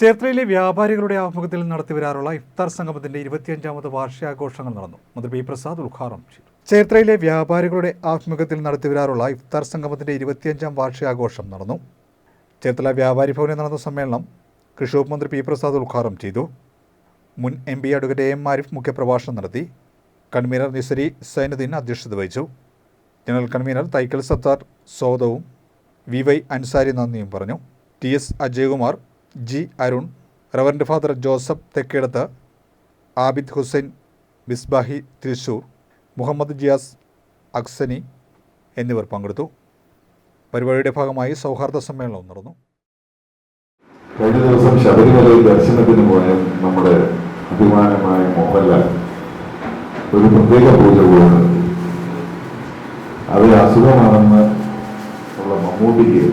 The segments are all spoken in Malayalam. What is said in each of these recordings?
ചേർത്തലയിലെ വ്യാപാരികളുടെ ആഭിമുഖ്യത്തിൽ നടത്തിവരാറുള്ള ഇഫ്താർ സംഗമത്തിന്റെ ഇരുപത്തിയഞ്ചാമത് വാർഷികാഘോഷങ്ങൾ നടന്നു. മന്ത്രി പി പ്രസാദ് ഉദ്ഘാടനം ചെയ്തു. ചേർത്തലയിലെ വ്യാപാരികളുടെ ആഭിമുഖ്യത്തിൽ നടത്തിവരാറുള്ള ഇഫ്താർ സംഗമത്തിന്റെ ഇരുപത്തിയഞ്ചാം വാർഷികാഘോഷം നടന്നു. ചേർത്തല വ്യാപാരി ഭവനിൽ നടന്ന സമ്മേളനം കൃഷി മന്ത്രി പി പ്രസാദ് ഉദ്ഘാടനം ചെയ്തു. മുൻ M P advocate M Arif മുഖ്യപ്രഭാഷണം നടത്തി. കൺവീനർ നിസരി സൈനുദ്ദീൻ അധ്യക്ഷത വഹിച്ചു. ജനറൽ കൺവീനർ തൈക്കൽ സത്താർ സ്വാഗതവും വി വൈ അൻസാരി നന്ദിയും പറഞ്ഞു. T S Ajayakumar G Arun reverend father Joseph Thekkedath Abid Hussain Misbahi Thrissur Muhammad Jiyas Aksani എന്നിവർ പങ്കെടുത്തു. പരിപാടിയുടെ ഭാഗമായി സൗഹാർദ്ദ സമ്മേളനവും നടന്നു. കഴിഞ്ഞ ദിവസം ശബരിമലയിൽ ദർശനത്തിന് പോയ നമ്മുടെ അഭിമാനമായ മോഹൻലാൽ ഒരു പ്രത്യേക പൂജ നടത്തി അത് അസുഖമാണെന്ന് ഉള്ള മമ്മൂട്ടിക്ക്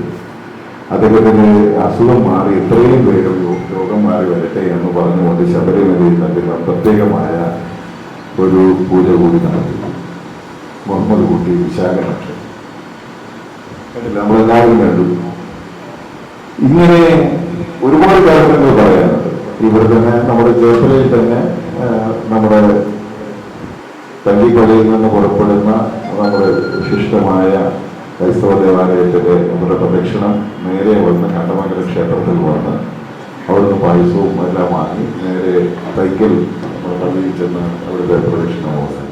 അദ്ദേഹത്തിന് അസുഖം മാറി എത്രയും വേഗം യോ- രോഗം മാറി വരട്ടെ എന്ന് പറഞ്ഞുകൊണ്ട് ശബരിമലയിൽ അദ്ദേഹം പ്രത്യേകമായ ഒരു പൂജ കൂടി നടത്തി. മുഹമ്മദ് കുട്ടി കണ്ടില്ല? നമ്മളെല്ലാവരും കണ്ടു. ഇങ്ങനെ ഒരുപാട് കാര്യങ്ങൾ പറയാനുണ്ട്. ഇവിടെ തന്നെ നമ്മുടെ ചേർത്തലയിൽ തന്നെ നമ്മുടെ തല്ലിക്കൊലയിൽ നിന്ന് പുറപ്പെടുന്ന നമ്മുടെ വിശിഷ്ടമായ ക്രൈസ്തവ ദേവാലയത്തിലെ നമ്മുടെ പ്രദക്ഷിണം നേരെ വന്ന് കണ്ടമംഗല ക്ഷേത്രത്തിൽ വന്ന് അവിടുന്ന് പായസവും എല്ലാം വാങ്ങി നേരെ തൈക്കൽ നമ്മുടെ പള്ളിയിൽ ചെന്ന് അവിടുത്തെ പ്രദക്ഷിണം പോകുന്നത്